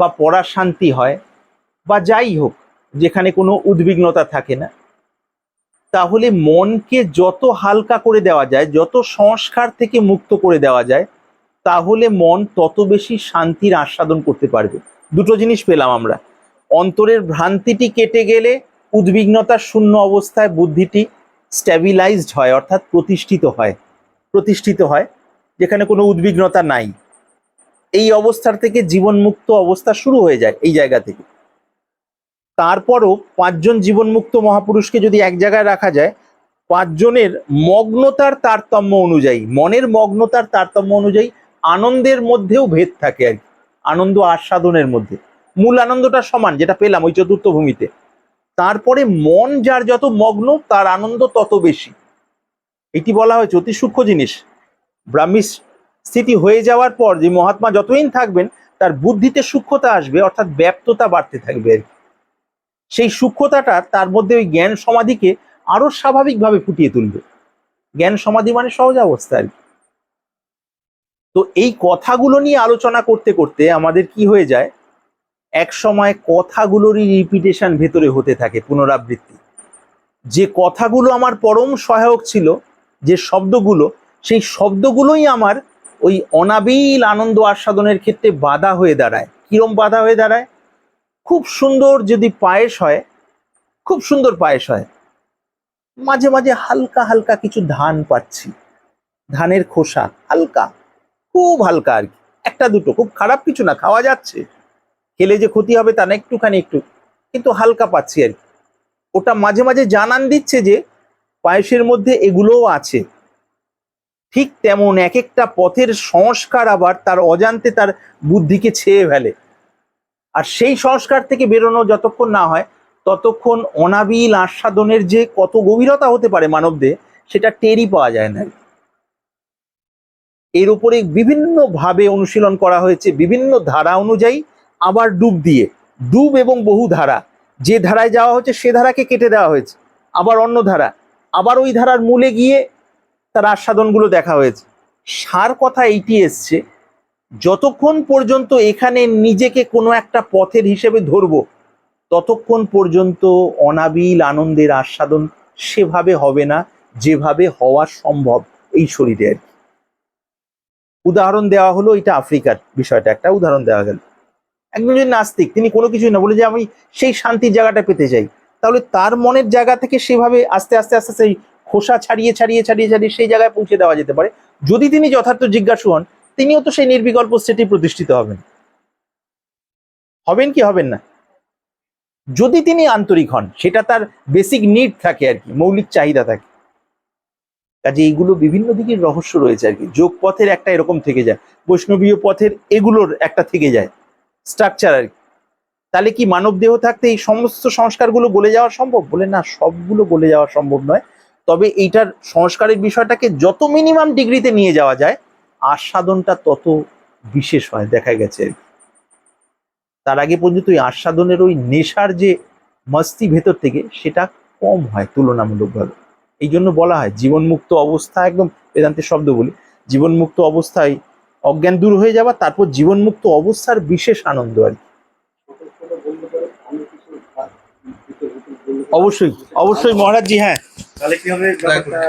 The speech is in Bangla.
বা পড়ার শান্তি হয় বা যাই হোক, যেখানে কোনো উদ্বিগ্নতা থাকে না, তাহলে মনকে যত হালকা করে দেওয়া যায়, যত সংস্কার থেকে মুক্ত করে দেওয়া যায়, তাহলে মন তত বেশি শান্তির আস্বাদন করতে পারবে। দুটো জিনিস পেলাম আমরা। অন্তরের ভ্রান্তিটি কেটে গেলে উদ্বিগ্নতার শূন্য অবস্থায় বুদ্ধিটি স্ট্যাবিলাইজড হয়, অর্থাৎ প্রতিষ্ঠিত হয় প্রতিষ্ঠিত হয়, যেখানে কোনো উদ্বিগ্নতা নাই। এই অবস্থার থেকে জীবনমুক্ত অবস্থা শুরু হয়ে যায় এই জায়গা থেকে। তারপরও পাঁচজন জীবনমুক্ত মহাপুরুষকে যদি এক জায়গায় রাখা যায়, পাঁচজনের মগ্নতার তারতম্য অনুযায়ী, মনের মগ্নতার তারতম্য অনুযায়ী আনন্দের মধ্যেও ভেদ থাকে আর কি, আনন্দ আস্বাদনের মধ্যে। মূল আনন্দটা সমান, যেটা পেলাম ওই চতুর্থ ভূমিতে। তারপরে মন যার যত মগ্ন, তার আনন্দ তত বেশি। এটি বলা হয়েছে অতি সূক্ষ্ম জিনিস। ব্রাহ্মী স্থিতি হয়ে যাওয়ার পর যে মহাত্মা যতদিন থাকবেন, তার বুদ্ধিতে সূক্ষ্মতা আসবে, অর্থাৎ ব্যাপ্ততা বাড়তে থাকবে আর। সেই সূক্ষ্মতাটা তার মধ্যে ওই জ্ঞান সমাধিকে আরও স্বাভাবিকভাবে ফুটিয়ে তুলবে জ্ঞান সমাধি মানে সহজ অবস্থা আর। তো এই কথাগুলো নিয়ে আলোচনা করতে করতে আমাদের কি হয়ে যায় এক সময় কথাগুলোরই রিপিটেশন ভেতরে হতে থাকে, পুনরাবৃত্তি যে কথাগুলো আমার পরম সহায়ক ছিল, যে শব্দগুলো, সেই শব্দগুলোই আমার ওই অনাবিল আনন্দ আস্বাদনের ক্ষেত্রে বাধা হয়ে দাঁড়ায়। কিরম বাধা হয়ে দাঁড়ায়? খুব সুন্দর যদি পায়েস হয়, খুব সুন্দর পায়েস হয়। মাঝে মাঝে হালকা হালকা কিছু ধান পাচ্ছি। ধানের খোসা, হালকা, খুব হালকা আর কি। একটা দুটো, খুব খারাপ কিছু না, খাওয়া যাচ্ছে। খেলে যে ক্ষতি হবে তা না, একটুখানি একটু, কিন্তু হালকা পাচ্ছি আর কি। ওটা মাঝে মাঝে জানান দিচ্ছে যে পায়েসের মধ্যে এগুলোও আছে। ঠিক তেমন এক একটা পথের সংস্কার আবার তার অজান্তে তার বুদ্ধিকে ছেয়ে ফেলে। আর সেই সংস্কার থেকে বেরোনো যতক্ষণ না হয়, ততক্ষণ অনাবিল আস্বাদনের যে কত গভীরতা হতে পারে মানবদেহে, সেটা টেরই পাওয়া যায় না। এর উপরে বিভিন্ন ভাবে অনুশীলন করা হয়েছে, বিভিন্ন ধারা অনুযায়ী আবার ডুব দিয়ে। ডুব এবং বহু ধারা। যে ধারায় যাওয়া হচ্ছে, সে ধারাকে কেটে দেওয়া হয়েছে। আবার অন্য ধারা। আবার ওই ধারার মূলে গিয়ে তার আস্বাদনগুলো দেখা হয়েছে সার কথা এইটি এসছে, যতক্ষণ পর্যন্ত এখানে নিজেকে কোনো একটা পথের হিসেবে ধরবো, ততক্ষণ পর্যন্ত অনাবিল আনন্দের আস্বাদন সেভাবে হবে না, যেভাবে হওয়া সম্ভব এই শরীরে আর কি। উদাহরণ দেওয়া হলো এটা আফ্রিকার বিষয়টা, একটা উদাহরণ দেওয়া গেল একজন যদি নাস্তিক, তিনি কোনো কিছুই না, বলে যে আমি সেই শান্তির জায়গাটা পেতে চাই, তাহলে তার মনের জায়গা থেকে সেভাবে আস্তে আস্তে আস্তে সেই খোসা ছাড়িয়ে ছাড়িয়ে ছাড়িয়ে ছাড়িয়ে সেই জায়গায় পৌঁছে দেওয়া যেতে পারে। যদি তিনি যথার্থ জিজ্ঞাসু হন, তিনিও তো সেই নির্বিকল্প স্টেটে প্রতিষ্ঠিত হবেন। হবেন কি, হবেন না। যদি তিনি আন্তরিক হন, সেটা তার বেসিক নিড থাকে আর কি, মৌলিক চাহিদা থাকে। কাজে এইগুলো বিভিন্ন দিকের রহস্য রয়েছে আর কি। যোগ পথের একটা এরকম থেকে যায়, বৈষ্ণবীয় পথের এগুলোর একটা থেকে যায় স্ট্রাকচার আর কি। তাহলে কি মানব দেহ থাকতে এই সমস্ত সংস্কারগুলো গলে যাওয়া সম্ভব? বলে না, সবগুলো গলে যাওয়া সম্ভব নয়। তবে এইটার সংস্কারের বিষয়টাকে যত মিনিমাম ডিগ্রিতে নিয়ে যাওয়া যায়, আস্বাদনটা তত বিশেষ হয়, দেখা গেছে। তার আগে পর্যন্ত ওই আস্বাদনের ওই নেশার যে মস্তি ভেতর থেকে সেটা কম হয় তুলনামূলকভাবে এই জন্য বলা হয়, জীবনমুক্ত অবস্থা একদম বেদান্তের শব্দ বলি, জীবনমুক্ত অবস্থায় অজ্ঞান দূর হয়ে যাওয়া, তারপর জীবনমুক্ত অবস্থার বিশেষ আনন্দ আর কি। অবশ্যই অবশ্যই মহারাজজি হ্যাঁ তাহলে কি হবে ব্যাপারটা